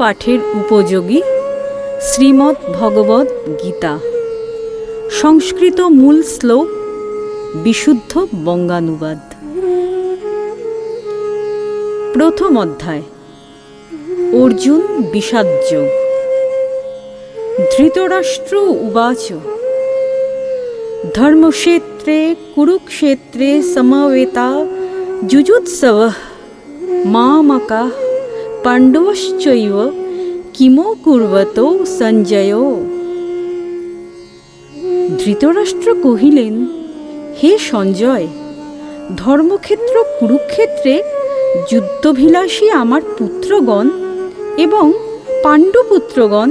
পাঠের উপযোগী শ্রীমদ্ ভগবদ গীতা। সংস্কৃত মূল শ্লোক, বিশুদ্ধ বঙ্গানুবাদ। প্রথম অধ্যায়, অর্জুন বিষাদযোগ ধৃতরাষ্ট্র উবাচ। ধর্মক্ষেত্রে, কুরুক্ষেত্রে সমবেতা, যুজুৎসব মামকা। পাণ্ডবশ্চৈব কিমো কুর্বত সঞ্জয় ধৃতরাষ্ট্র কহিলেন, হে সঞ্জয়, ধর্মক্ষেত্র কুরুক্ষেত্রে যুদ্ধভিলাষী আমার পুত্রগণ এবং পাণ্ডুপুত্রগণ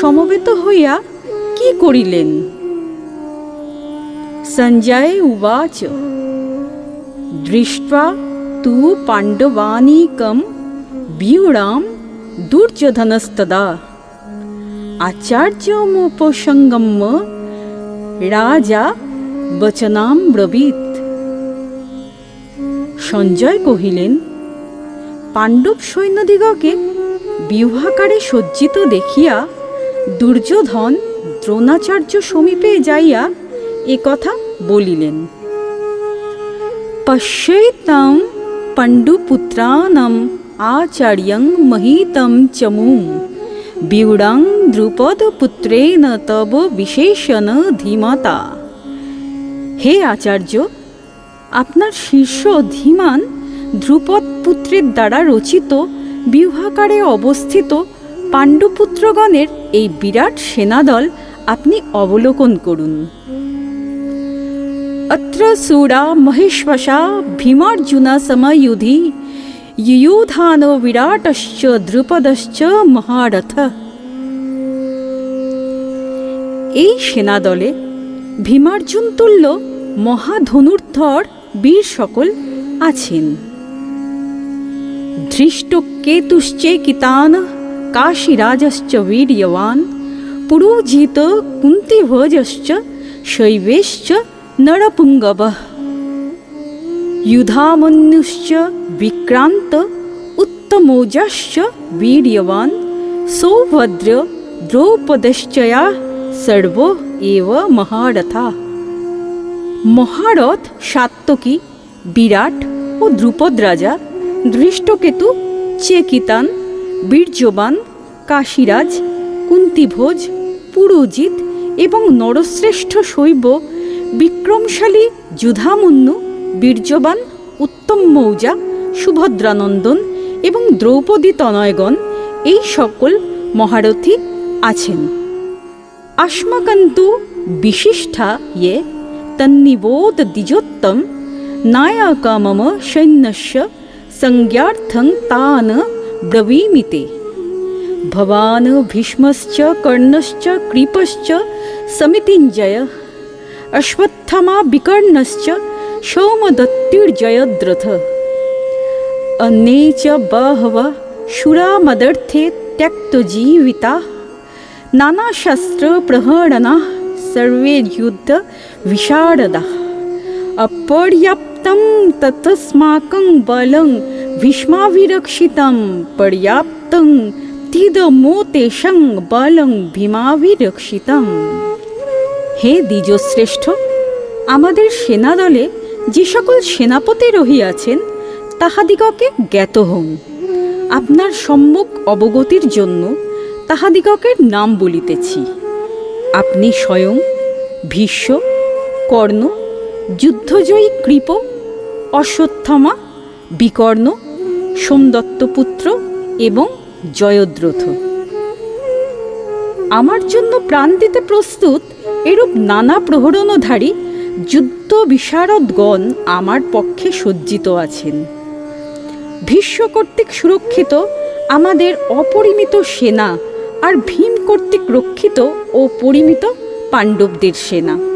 সমবেত হইয়া কি করিলেন? সঞ্জয় উবাচ, দৃষ্টা তু পাণ্ডবানীকম বিউড়াম দুর্যোধনস্তদা। আচার্যমুপসঙ্গম্য রাজা বচনাম ব্রবীত। সঞ্জয় কহিলেন, পাণ্ডব সৈন্যদিগকে বিবাহাকারে সজ্জিত দেখিয়া দুর্যোধন দ্রোণাচার্য সমীপে যাইয়া এ কথা বলিলেন। পশ্যৈতাম পাণ্ডুপুত্রানাম আচার্যং মহিতম চমুম বিউড়াং দ্রুপদপুত্রেণ তব বিশেষণ ধীমতা হে আচার্য আপনার শীর্ষ ধীমান ধ্রুপদ পুত্রের দ্বারা রচিত বিবাহাকারে অবস্থিত পাণ্ডুপুত্রগণের এই বিরাট সেনাদল আপনি অবলোকন করুন अत्र सूरा महेश्वशा भीमार्जुना समयुधि युयुधानो विराटश्च দ্রুপদশ্চ মহারথ এই সেনাদলে ভীমার্জুন তুল্য মহাধনুর্ধর বীর সকল আছেন ধৃষ্টকেতুশ্চেকিতান কাশীরাজশ্চ বীর্যবান পুরুজিত কুন্তিভোজশ্চ শৈবেশ্চ নরপুঙ্গব युधामन्युश्च विक्रान्त उत्तमोजश्च वीर्यवान् सौभद्र দ্রৌপদশ্চয়া সর্ব এব মহারথা মহারথ সাত্তকী বিরাট ও দ্রুপদ রাজা দৃষ্টকেতু চেকিতান বীর্যবান কাশীরাজ কুন্তিভোজ পুরোজিত এবং নরশ্রেষ্ঠ শৈব বিক্রমশালী যুধামন্যু বীর্যবান, উত্তম মৌজা, সুভদ্রানন্দন এবং দ্রৌপদী তনয়গণ এই সকল মহারথী আছেন। আস্মাকান্তু বিশিষ্টা ইয়ে তন্নিবোধ দ্বিজোত্তম নায়াকা মম সৈন্যস্য সংজ্ঞার্থং তান ব্রবীমিতে। ভবান ভীষ্মশ্চ, কর্ণশ্চ, কৃপশ্চ, সমিতিঞ্জয়, অশ্বত্থমা বিকর্ণশ্চ सौमदत्तिर्जयद्रथ अन्ये च बहवः शुरामदर्थे त्यक्तजीविताः नानाशस्त्रप्रहरणाः सर्वे युद्धविशारदाः अपर्याप्तं ततस्माकं बलं भीष्माभिरक्षितं पर्याप्तं तिदमो तेषं बलं भीमाभिरक्षितम् হে দ্বিজশ্রেষ্ঠ আমাদের সেনাদলে যে সকল সেনাপতি রহিয়াছেন, তাহাদিগকে জ্ঞাত হন আপনার সম্মুখ অবগতির জন্য তাহাদিগকের নাম বলিতেছি। আপনি স্বয়ং ভীষ্ম, কর্ণ, যুদ্ধজয়ী কৃপ, অশ্বত্থমা, বিকর্ণ, সোমদত্তপুত্র এবং জয়দ্রথ। আমার জন্য প্রাণ দিতে প্রস্তুত এরূপ নানা প্রহরণধারী যুদ্ধ বিশারদগণ আমার পক্ষে সজ্জিত আছেন। ভীষ্ম কর্তৃক সুরক্ষিত আমাদের অপরিমিত সেনা আর ভীম কর্তৃক রক্ষিত ও পরিমিত পাণ্ডবদের সেনা।